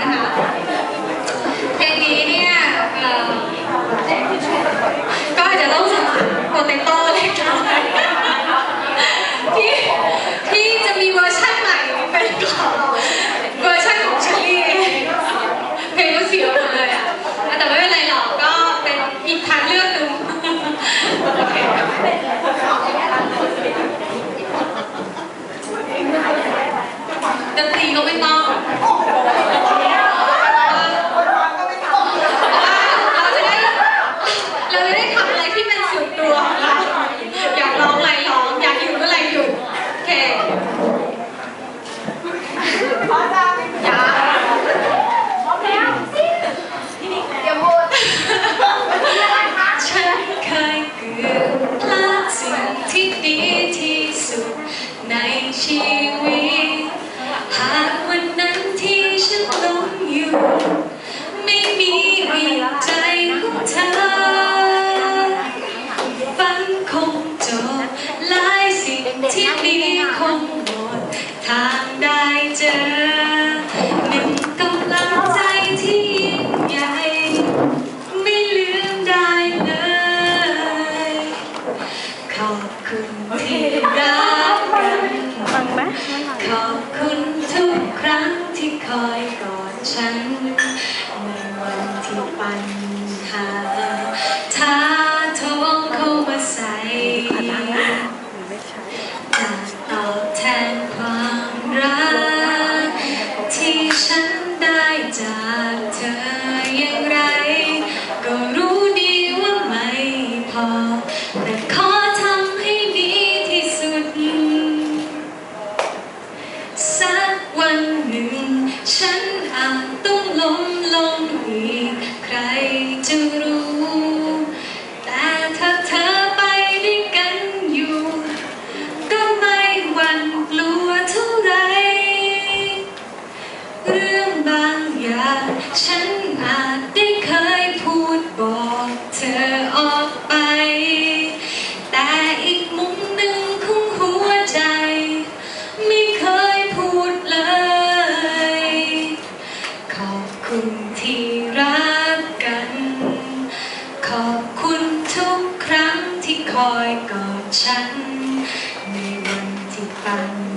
นะคะเพลงนี้เนี่ยก็อาจจะต้องสั่งโปรเตโต้เล็กน้อยที่ที่จะมีเวอร์ชันใหม่เป็นของเวอร์ชันของเชลลี่เพลงก็เสียหมดเลยอะแต่ไม่เป็นไรหรอกก็เป็นอีกทางเลือกหนึ่งโอดนตรีก็ไม่ต้อง 姐 แต่ขอทำให้ดีที่สุด สักวันหนึ่ง ฉันอาจต้องล้มลงอีใครจะรู้ แต่ถ้าเธอไปด้วยกันอยู่ ก็ไม่วันกลัวเท่าไร เรื่องบางอย่างฉันอาจได้เคยพูดบอกเธอออ คุณที่รักกัน ขอบคุณทุกครั้งที่คอยกอดฉัน ในวันที่ปัน